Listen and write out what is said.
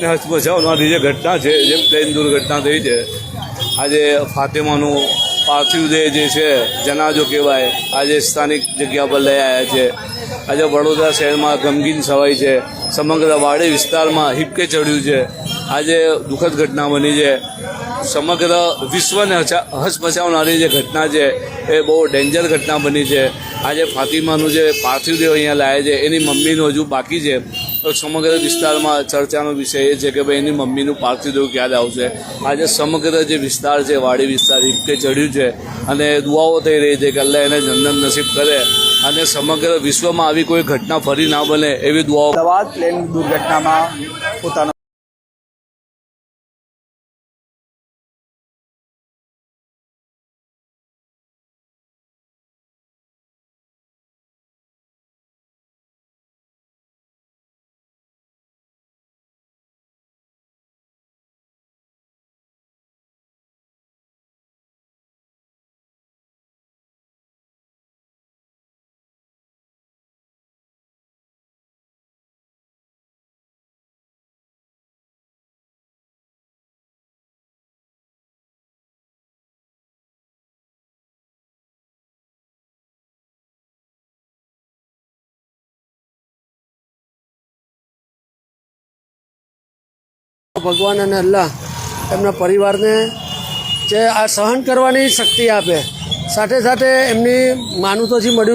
આપને હચમચાવનારી જે ઘટના છે જે ટ્રેન દુર્ઘટના થઈ છે. આજે ફાતિમાનું પાર્થિવ દેહ જે છે, જનાજો કહેવાય, આજે સ્થાનિક જગ્યા પર લઈ આવ્યા છે. આજે વડોદરા શહેરમાં ગમગીન છવાઈ છે. સમગ્ર વાડી વિસ્તારમાં હિપકે ચડ્યું છે. આજે દુઃખદ ઘટના બની છે. સમગ્ર વિશ્વને હચમચાવનારી જે ઘટના છે, એ બહુ ડેન્જર ઘટના બની છે. આજે ફાતિમાનું જે પાર્થિવ દેહ અહીંયા લાવે છે, એની મમ્મીનું હજુ બાકી છે. તો સમગ્ર વિસ્તારમાં ચર્ચાનો વિષય એ છે કે ભાઈ એની મમ્મીનું પાર્થિવ દેહ ક્યારે આવશે? આજે સમગ્ર જે વિસ્તાર છે, વાડી વિસ્તાર હિપકે ચડ્યું છે, અને દુઆઓ થઈ રહી છે કે અલ્લાહ એને જન્નત નસીબ કરે અને સમગ્ર વિશ્વમાં આવી કોઈ ઘટના ફરી ના બને એવી દુઆઓ પ્લેન દુર્ઘટનામાં પોતાનો ભગવાન અને અલ્લાહ એમના પરિવારને જે આ સહન કરવાની શક્તિ આપે. સાથે સાથે એમની માનું તો જે મળ્યું